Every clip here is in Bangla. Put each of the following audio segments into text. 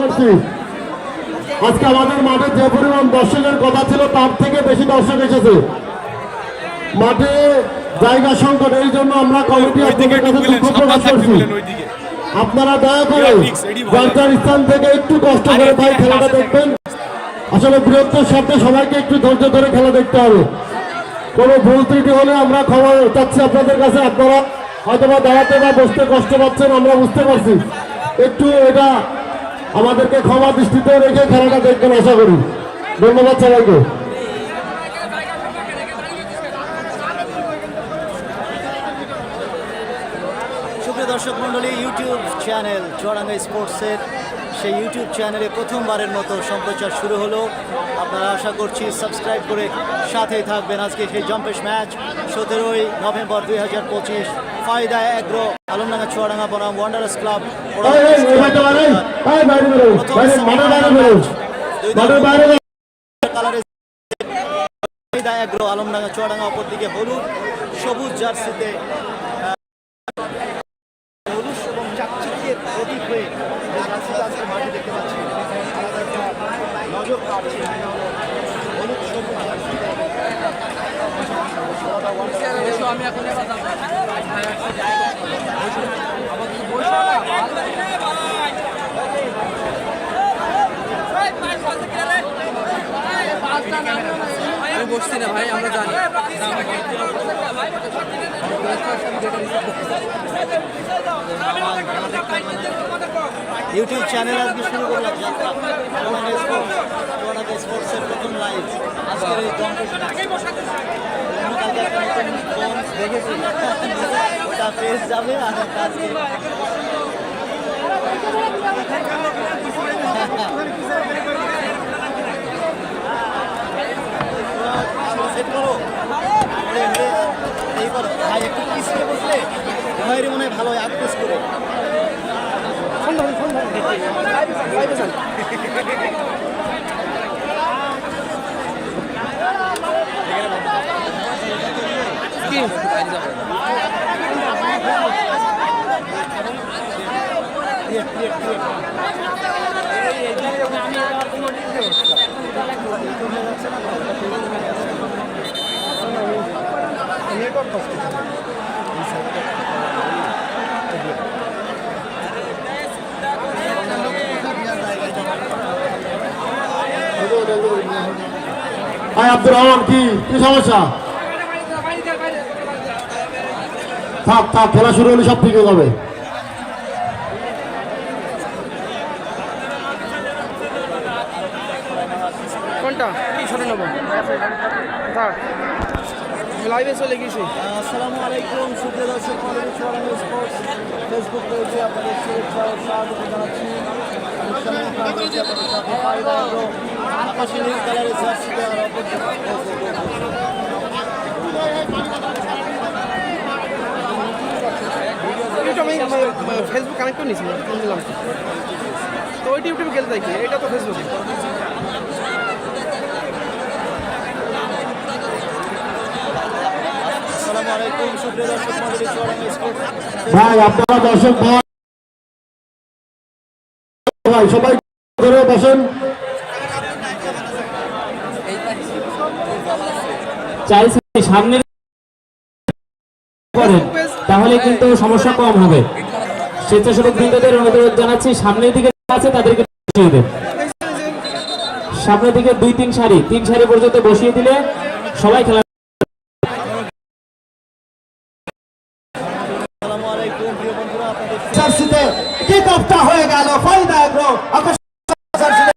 করছি। আজকে আমাদের মাঠে যে পরিমাণ দর্শকের কথা ছিল তার থেকে বেশি দর্শক এসেছে। মাঠে জায়গা সংকট এই জন্য আমরা কমিটি প্রকাশ করছি আপনারা দয়া করে যার যার স্থান থেকে একটু কষ্ট করে ভাই খেলাটা দেখবেন। আসলে বৃহত্তর সাথে সবাইকে একটু ধৈর্য ধরে খেলা দেখতে হবে। কোনো ভুল ত্রুটি হলে আমরা ক্ষমা চাচ্ছি আপনাদের কাছে। আপনারা হয়তো বা দাঁড়াতে বা বসতে কষ্ট পাচ্ছেন আমরা বুঝতে পারছি। একটু এটা আমাদেরকে ক্ষমা দৃষ্টিতে রেখে খেলাটা দেখবেন, আশা করি। ধন্যবাদ সবাইকে। দর্শক মন্ডলী ইউটিউব চ্যানেল চুয়াডাঙ্গা স্পোর্টসের সেই ইউটিউব চ্যানেলে প্রথমবারের মতো সম্প্রচার শুরু হলো। আপনারা আশা করছি সাবস্ক্রাইব করে সাথেই থাকবেন আজকে সেই জম্পেশ ম্যাচ সতেরোই নভেম্বর দুই হাজার পঁচিশ। ফায়দা এগ্রো আলমডাঙ্গা চুয়াডাঙ্গা বনাম Wanderers club Fayda agro Alamdanga Chuadanga হলুদ সবুজ জার্সিতে হলুদ এবং প্রতীক হয়ে যে জার্সিটা আজকে মাঠে দেখতে পাচ্ছি আলাদা একটা হলুদ সবুজ আমি বসছি না ভাই আমরা জানি। ইউটিউব চ্যানেল আজকে শুরু করলাম যাত্রা চুয়াডাঙ্গা স্পোর্টস স্পোর্টসের প্রথম লাইভ আজকের এই ফোন দেখেছি পেজ যাবে আর আজকে সেট ভাই একটু পিছিয়ে বসলে ভাইয়ের মনে হয় ভালো আক্রোশ করে কি yeah, ক্রিয়েট ভাই আব্দুর রহমান কি কি সমস্যা? থাক থাক খেলা শুরু হলে সব ঠিক হয়ে যাবে। কোনটা? ছোট নেব? থাক। লাইভে চলে গেছি। আসসালামু আলাইকুম সুপ্রিয় দর্শক স্পোর্টস। ফেসবুক পেজে আপনাদের শুভেচ্ছা স্বাগত জানাচ্ছি। আকাশি নীল কালারের ইউটিউব আমি ফেসবুক কানেক্ট করে নিয়েছি দিলাম তো ওইটা ইউটিউবে গেলে দেখি, এটা তো ফেসবুকে ভাই, আপনারা দর্শক ভাই, সবাই বসেন। চাইছি সামনে করেন, তাহলে কিন্তু সমস্যা কম হবে। স্বেচ্ছাসেবক বৃন্দদের অনুরোধ জানাচ্ছি, সামনের দিকে আছে তাদেরকে বসিয়ে দেন। সামনের দিকে দুই তিন সারি তিন সারি পর্যন্ত বসিয়ে দিলে সবাই খেলা আসসালামু আলাইকুম প্রিয় বন্ধুরা আপনাদের জার্সিতে কিক অফটা হয়ে গেল ফাইদা এগ্রো আকাশ জার্সিতে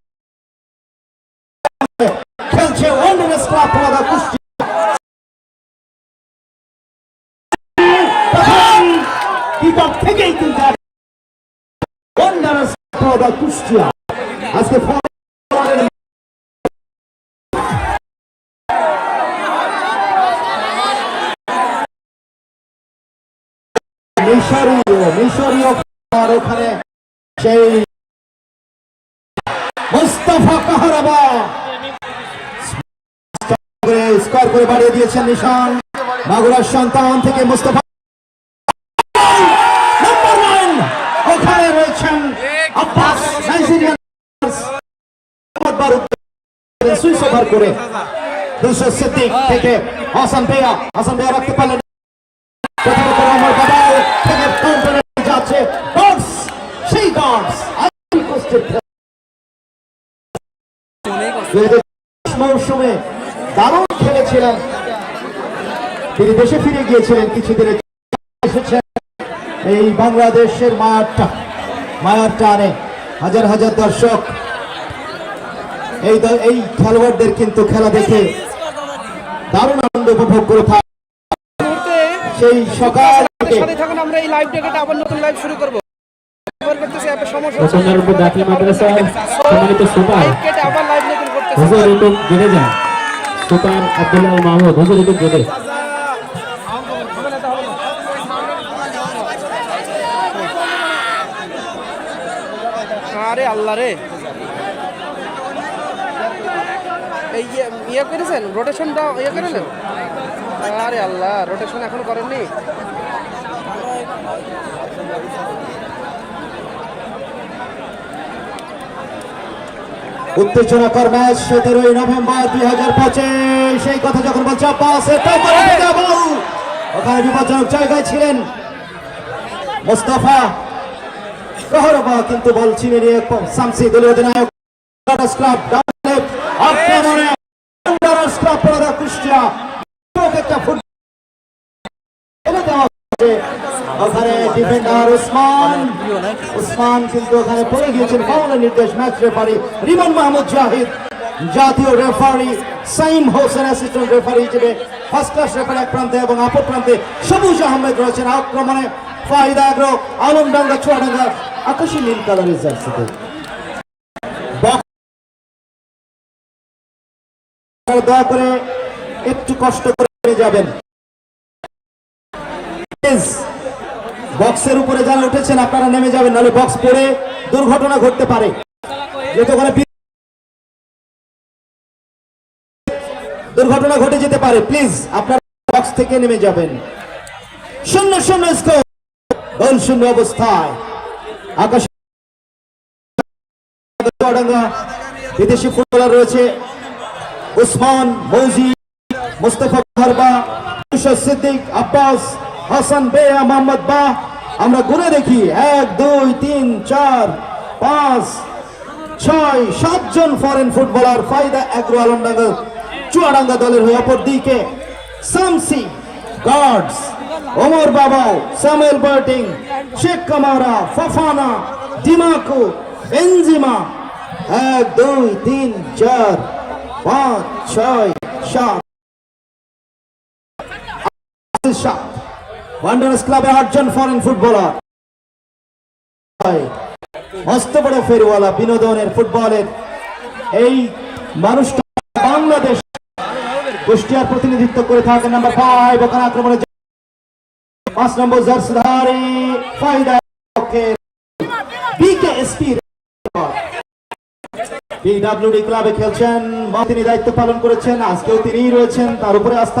খেলছে ওয়ান্ডার্স ক্লাব ফর কুষ্টি কিক অফ থেকেই কিন্তু ফর কুষ্টিয়া আজকে মিশরীয় মিশরীয় আর ওখানে সেই মুস্তাফা কাহারাবা স্কোর করে বাড়িয়ে দিয়েছেন নিশান। মাগুরার সন্তান থেকে মুস্তাফা ওভার করে। দুশো সিদ্দিক থেকে হাসান হাসান রাখতে পারলেন মৌসুমে দারুণ খেলেছিলেন। তিনি দেশে ফিরে গিয়েছিলেন কিছুদিনের এসেছেন এই বাংলাদেশের মাঠটা মায়ার টানে। হাজার হাজার দর্শক এই দ- এই খেলোয়াড়দের কিন্তু খেলা দেখে দারুণ আনন্দ উপভোগ করে থাকে। সেই সকাল থেকে থাকুন আমরা এই লাইভ ডেকেটা আবার নতুন লাইভ শুরু করব। সুপার। আব্দুল্লাহ মাহমুদ হুজুর গেড়ে আরে আল্লাহ রে এই ইয়ে করেছেন? রোটেশনটা ইয়ে করে নেন আরে আল্লাহ রোটেশন এখনও করেননি? উত্তেজনাকর ম্যাচ সতেরোই নভেম্বর দুই হাজার পঁচিশ। সেই কথা যখন বলছে করে বল। ওখানে বিপজ্জনক জায়গায় ছিলেন মোস্তফা কহরবা কিন্তু বল চিনে নিয়ে সামসি দলীয় অধিনায়ক ক্লাব চোখ একটা ওখানে ডিফেন্ডার উসমান উসমান কিন্তু সবুজ আহমেদ রয়েছেন আক্রমণে। ফাহিদা আগ্রো আলমডাঙ্গা চুয়াডাঙ্গা আকাশী নীল কালারের জার্সিতে। দয়া করে একটু কষ্ট করে যাবেন। বক্সের উপরে যারা উঠেছেন, আপনারা নেমে যাবেন, নাহলে বক্স পড়ে দুর্ঘটনা ঘটতে পারে। দুর্ঘটনা ঘটে যেতে পারে। প্লিজ আপনারা বক্স থেকে নেমে যাবেন। শূন্য শূন্য স্কোর শূন্য অবস্থায়। আকাশ বিদেশি ফুটবলার রয়েছে। উসমান মৌজি। মুস্তফা তুষার সিদ্দিক, আব্বাস, হাসান বেয়া মোহাম্মদ বা, আমরা গুনে দেখি, এক, দুই, তিন, চার, পাঁচ, ছয় সাতজন foreign footballer Fayda agro Alamdanga Chuadanga দলের হয়ে অপর দিকে সামসি গার্ডস ওমর বাবা সামুয়েল বার্টিং, শেখ কামারা, ফাফানা, ডিমাকু, বেনজিমা, এক, দুই, তিন, চার, পাঁচ, ছয়, সাত। ওয়ান্ডার্স ক্লাবে আটজন ফরেন ফুটবলার মস্ত বড় ফেরিওয়ালা বিনোদনের ফুটবলের এই মানুষটা বাংলাদেশ। কুষ্টিয়ার প্রতিনিধিত্ব করে থাকে নাম্বার ফাইভ ওখানে আক্রমণে পাঁচ নম্বর জার্সিধারী ফাইদা ক্লাবে খেলছেন। তিনি দায়িত্ব পালন করেছেন। আজকেও তিনিই রয়েছেন। তার উপরে আস্থা।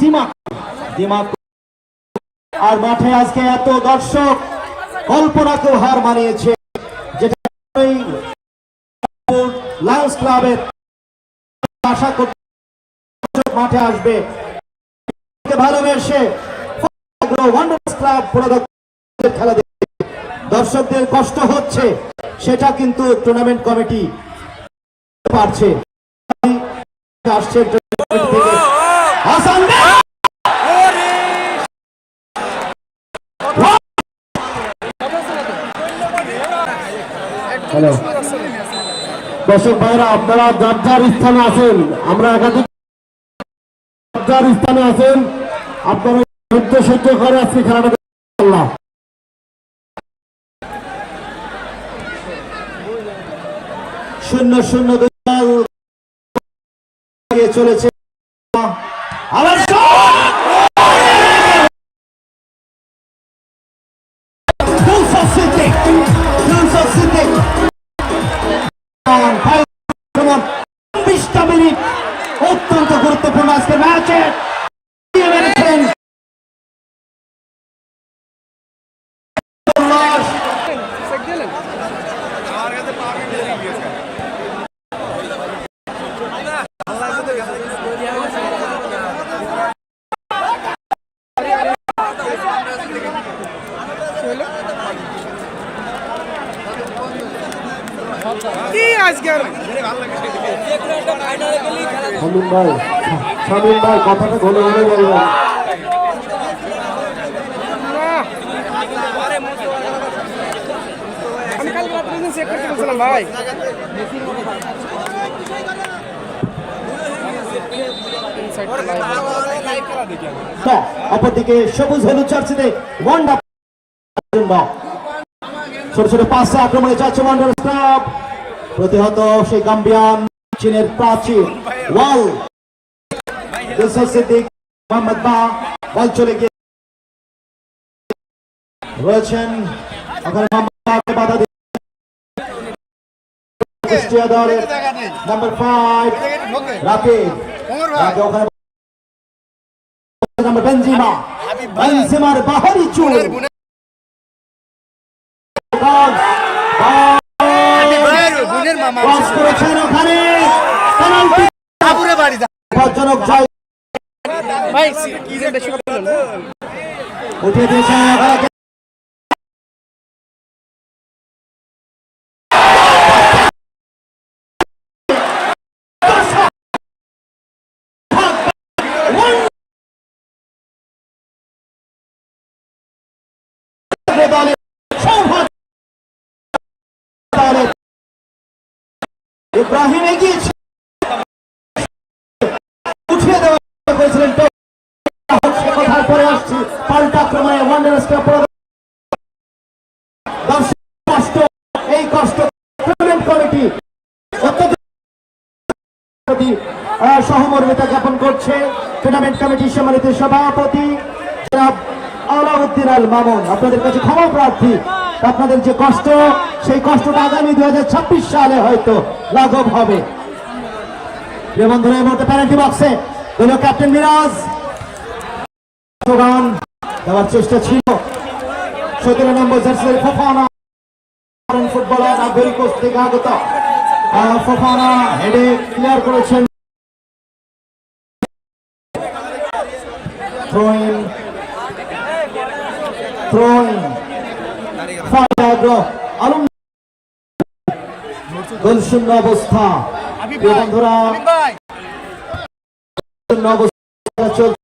দিমাগ। দিমাগ। আর মাঠে আজকে এত দর্শক কল্পনাকেও হার মানিয়েছে। যেটা আশা করতে মাঠে আসবে। ভালোবেসে খেলা দর্শকদের কষ্ট হচ্ছে, সেটা কিন্তু টুর্নামেন্ট কমিটি পারছে। আসছে tournament থেকে। হাসান হ্যালো। দর্শক ভাইরা, আপনারা যার যার স্থানে আছেন, আমরা একাধিক যার স্থানে আছেন, আপনারা ধৈর্য সহ্য করে আজকে খেলাটা শূন্য শূন্য চলেছে শামীম ভাই কথাটা ঘন ঘন বলবেন। ভাই। অপরদিকে সবুজ হলুদ চার্চিতে ওয়ান্ডা ছোট ছোট পাশে আক্রমণে যাচ্ছে ওয়ান্ডার ক্লাব প্রতিহত সেই গাম্বিয়ান চীনের প্রাচীন ওয়াল ইউসুফ সিদ্দিক মোহাম্মদ বা বল চলে গিয়ে রয়েছেন ওখানে বাধা দিয়ে কুষ্টিয়া দলের নাম্বার ফাইভ রাকিব রাকিব ওখানে নাম্বার বেনজিমা। বেনজিমার বাহারি চুল। ক্রস করেছেন ওখানে। পেনাল্টি বিপজ্জনক জয়। ভাই বেশি কথা বললেন দিয়েছেন ইব্রাহিম এগিয়েছে। আক্রমণে ওয়ান্ডার্স কষ্ট, এই কষ্ট কমিটি সহমর্মিতা জ্ঞাপন করছে। টুর্নামেন্ট কমিটির সম্মানিত সভাপতি আলাউদ্দিন আল মামুন। আপনাদের কাছে ক্ষমা প্রার্থী। আপনাদের যে কষ্ট, সেই কষ্টটা আগামী দু হাজার ছাব্বিশ সালে হয়তো লাঘব হবে। বন্ধুরা, এই মুহূর্তে প্যারেন্টি বক্সে দলীয় ক্যাপ্টেন মিরাজ স্লোগান দেওয়ার চেষ্টা ছিল। সতেরো নম্বর জার্সির ফোফানা ফুটবলার নাগরিক কোচ থেকে আগত ফোফানা হেডে ক্লিয়ার করেছেন। থ্রোইন আলম গোল শূন্য অবস্থা বন্ধুরা শূন্য অবস্থা চলছে।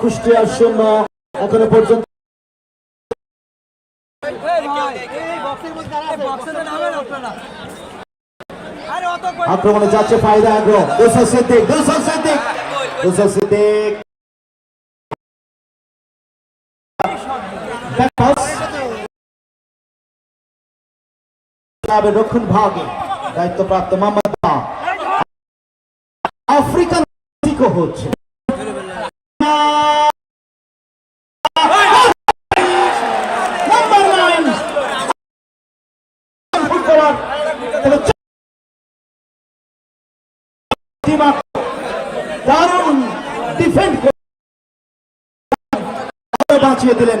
কুষ্টিয়ার শূন্য এখনও পর্যন্ত আক্রমণে যাচ্ছে ফায়দা আগ্রহ দুশো সিদ্দিক সিদ্দিক সিদ্দিক। ক্লাবের রক্ষণ ভাগে। দায়িত্বপ্রাপ্ত মোহাম্মদ আফ্রিকান হচ্ছে। দারুণ ডিফেন্ড বাঁচিয়ে দিলেন।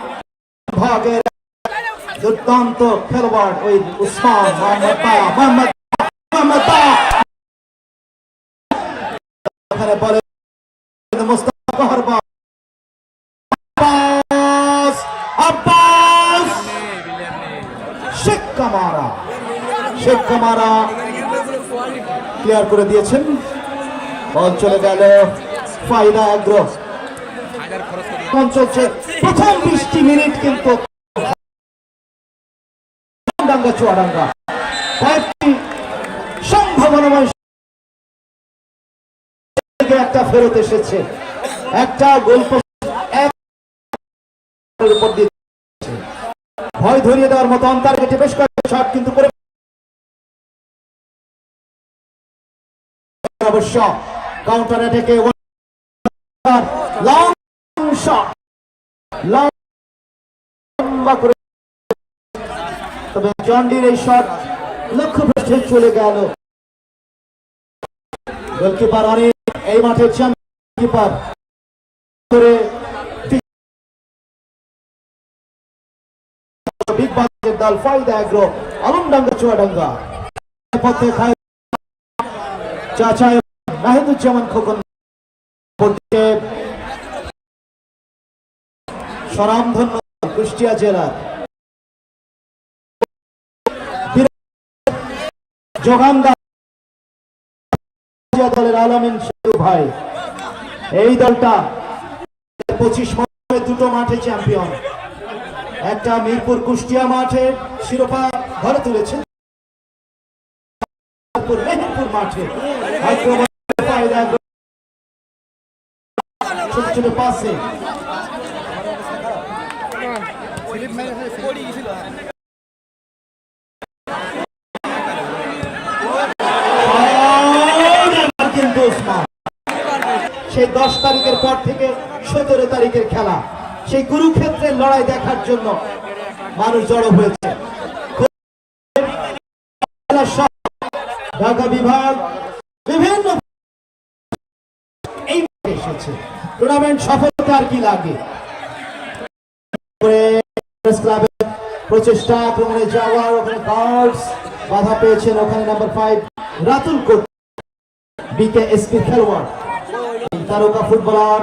ভাগের দুর্দান্ত খেলোয়াড় ওই Usman Mohammad Sheikh Kamara Sheikh Kamara clear করে দিয়েছেন। বল চলে গেল ফাইদা আগ্রহ বল চলছে প্রথম বিশটি মিনিট কিন্তু চুয়াডাঙ্গা। কয়েকটি সম্ভাবনাময় একটা ফেরত এসেছে। একটা গোল এক উপর দিয়ে ভয় ধরিয়ে দেওয়ার মতো অন্তর্গেটে বেশ কয়েকটা শট কিন্তু করে অবশ্য কাউন্টার অ্যাটাকে লং শট লম্বা করে। তবে জন্ডির এই শট লক্ষ্য পৃষ্ঠে চলে গেল। গোলকিপার অনেক এই মাঠের কিপার করে বিগ বাসের দল ফাইদা এগ্রো আলমডাঙ্গা, চুয়াডাঙ্গা। পথে খায়। চাচা নাহিদুজ্জামান খোকন। পড়ছে স্বনামধন্য কুষ্টিয়া জেলার দলের ভাই। এই দলটা পঁচিশ দুটো মাঠে চ্যাম্পিয়ন একটা মিরপুর কুষ্টিয়া মাঠে, শিরোপা ঘরে তুলেছে। মাঠে। ছোট ছোট পাশে সেই দশ তারিখের পর থেকে সতেরো তারিখের খেলা। সেই কুরুক্ষেত্রের লড়াই দেখার জন্য মানুষ জড়ো হয়েছে। ঢাকা বিভাগ বিভিন্ন এসেছে। টুর্নামেন্ট সফলতা আর কি লাগে? প্রেস ক্লাবের প্রচেষ্টা আক্রমণে যাওয়ার ওখানে গার্ডস বাধা পেয়েছেন ওখানে নাম্বার ফাইভ রাতুল কোট বিকে এসপি খেলোয়াড়, তারকা ফুটবলার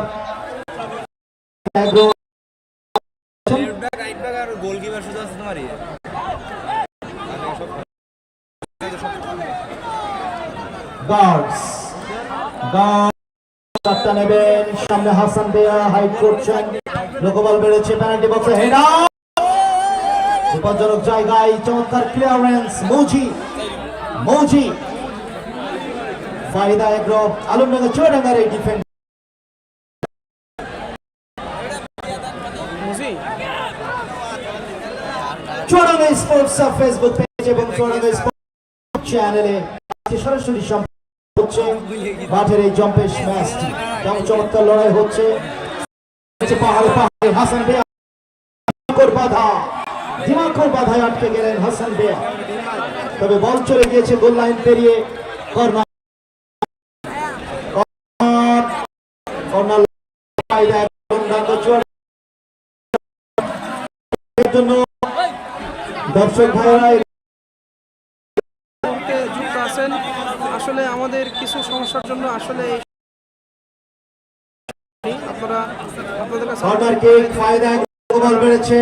সামনে হাসান বেয়া হাইট করছেন, লোকবল বেড়েছে পেনাল্টি বক্সে হেডার বিপজ্জনক জায়গায় চমৎকার ক্লিয়ারেন্স মৌজি মৌজি। ফাইদা এগ্রো আলমডাঙ্গা চুয়াডাঙ্গার এই চুয়াডাঙ্গা স্পোর্টস ফেসবুক পেজ এবং চুয়াডাঙ্গা স্পোর্টস চ্যানেলে সরাসরি হচ্ছে। মাঠের এই জম্পেশ ম্যাচটি কেমন চমৎকার লড়াই হচ্ছে। পাহাড়ে পাহাড়ে হাসান বাধা। দিমাকর বাধায় আটকে গেলেন হাসান বেয়া। তবে বল চলে গিয়েছে গোল লাইন পেরিয়ে। কর্নার জন্য দর্শক ভাইরা যুক্ত আছেন। আসলে আমাদের কিছু সমস্যার জন্য আসলে আপনারা আপনাদের কাছে ফায়দা বেড়েছে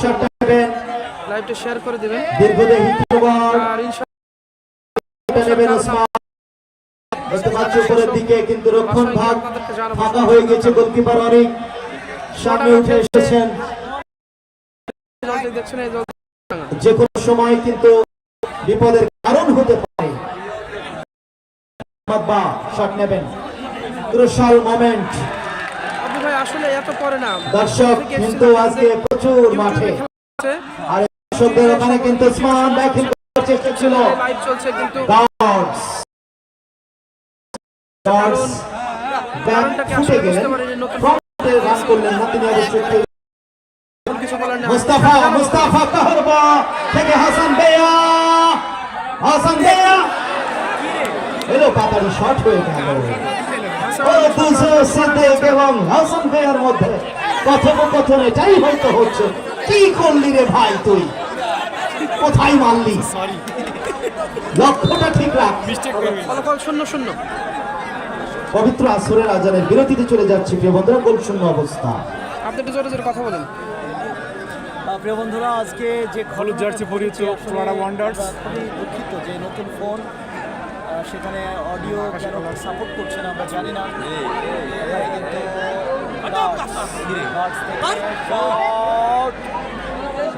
শটটা নেবেন লাইভটা শেয়ার করে দিবেন। দীর্ঘদেহী আর ইনশাআল্লাহ এটা নেবেন ওসমান দেখতে পাচ্ছি উপরের দিকে কিন্তু রক্ষণ ভাগ ফাঁকা হয়ে গেছে গোলকিপার অনেক। সামনে উঠে এসেছেন। দলটি দেখছেন এই দল যে কোনো সময় কিন্তু বিপদের কারণ হতে পারে। বা শট নেবেন। ক্রুশাল মোমেন্ট আসলে এত না। দর্শক কিন্তু আজকে প্রচুর মাঠে। আর দর্শকদের ওখানে কিন্তু স্মান ব্যাখিল করার চেষ্টা ছিল। লাইভ চলছে কিন্তু। ডটস ডটস ব্যাট ফুটে গেলেন। বুঝতে পারিনি নতুন ফ্রন্টে রান করলেন না তিনি অবশ্যই কিছু বলার নেই। মুস্তাফা মুস্তাফা কাহরবা থেকে হাসান বেয়া হাসান বেয়া এলো পাতারি হয়ে গেল। ও সিদ্দিক এবং হাসান বেয়ার মধ্যে কথোপকথন এটাই হয়তো হচ্ছে। কি করলি রে ভাই তুই? কোথায় মারলি লক্ষ্যটা ঠিক রাখ ফলাফল শূন্য শূন্য পবিত্র আসরের আজানের বিরতিতে চলে যাচ্ছে প্রিয় বন্ধুরা গোল শূন্য অবস্থা আপনি একটু জোরে জোরে কথা বলেন প্রিয় বন্ধুরা আজকে যে হলুদ জার্সি পরিয়েছে ফ্লোরা ওয়ান্ডার্স খুবই দুঃখিত যে নতুন ফোন সেখানে অডিও কেন সাপোর্ট করছে না আমরা জানি না কিন্তু Darts, Darts থেকে shot। আব্বাস, ওমর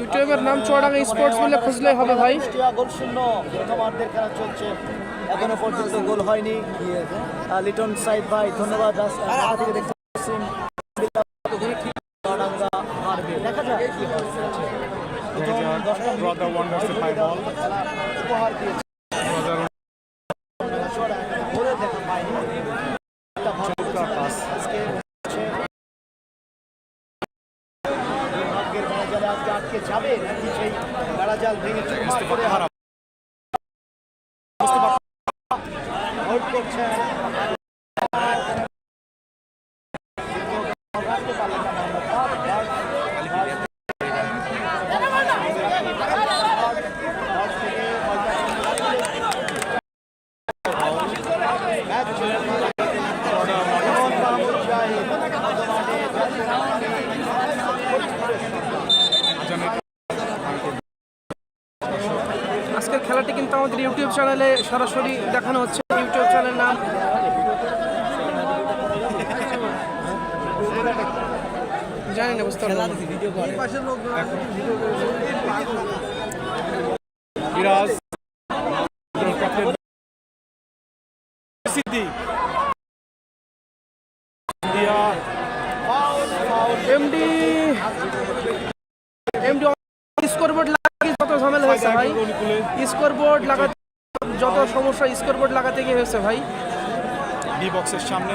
ইউটিউবের নাম চুয়াডাঙ্গা স্পোর্টস বলে খুঁজলে হবে ভাই। গোল শূন্য প্রথমার্ধের খেলা চলছে এখনও পর্যন্ত গোল হয়নি লিটন সাইদ ভাই ধন্যবাদ উপহার আটকে যাবে নাকি সেই বেড়াজাল ভেঙে চুরমার করে করছে আজকের খেলাটি কিন্তু আমাদের ইউটিউব চ্যানেলে সরাসরি দেখানো হচ্ছে। ইউটিউব চ্যানেল নাম জানি না বুঝতে পারলাম না। এমডি এমডি স্কোরবোর্ড লাগাতে যত ঝামেলা হয়েছে ভাই। স্কোরবোর্ড লাগাতে যত সমস্যা স্কোরবোর্ড লাগাতে গিয়ে হয়েছে ভাই। ডি বক্সের সামনে।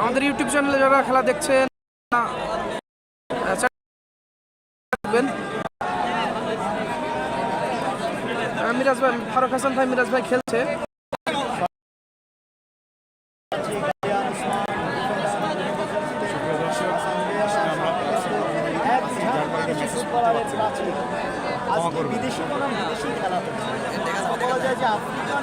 আমাদের ইউটিউব চ্যানেলে যারা খেলা দেখছেন। আহ, মিরাজ ভাই ফারুক হাসান ভাই মিরাজ ভাই খেলছে। আজকে বিদেশি বনাম বিদেশি খেলা বলা যায় যে আফ্রিকান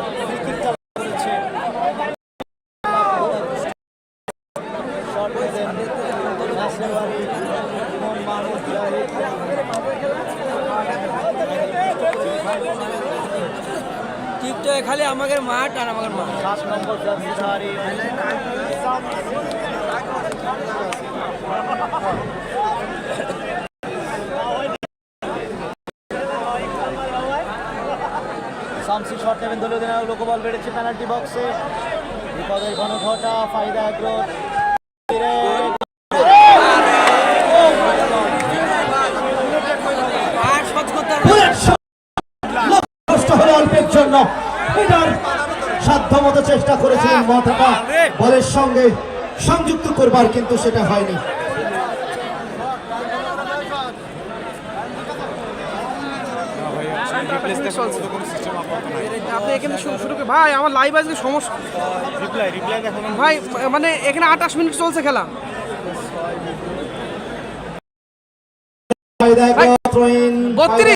নম্বর জার্সিধারী শামসি শট নেবেন দলীয় অধিনায়ক লোকবল বেড়েছে পেনাল্টি বক্সে বিপদের ঘন ঘটা ফাইদা আগ্রহ জন্য। এটার সাধ্য মতো চেষ্টা করেছিলেন মাথাটা বলের সঙ্গে সংযুক্ত করবার কিন্তু সেটা হয়নি। আপনি এখানে শুরু করে ভাই আমার লাইভ আজকে সমস্যা রিপ্লাই রিপ্লাই দেখানো ভাই মানে এখানে আঠাশ মিনিট চলছে খেলা। বত্রিশ।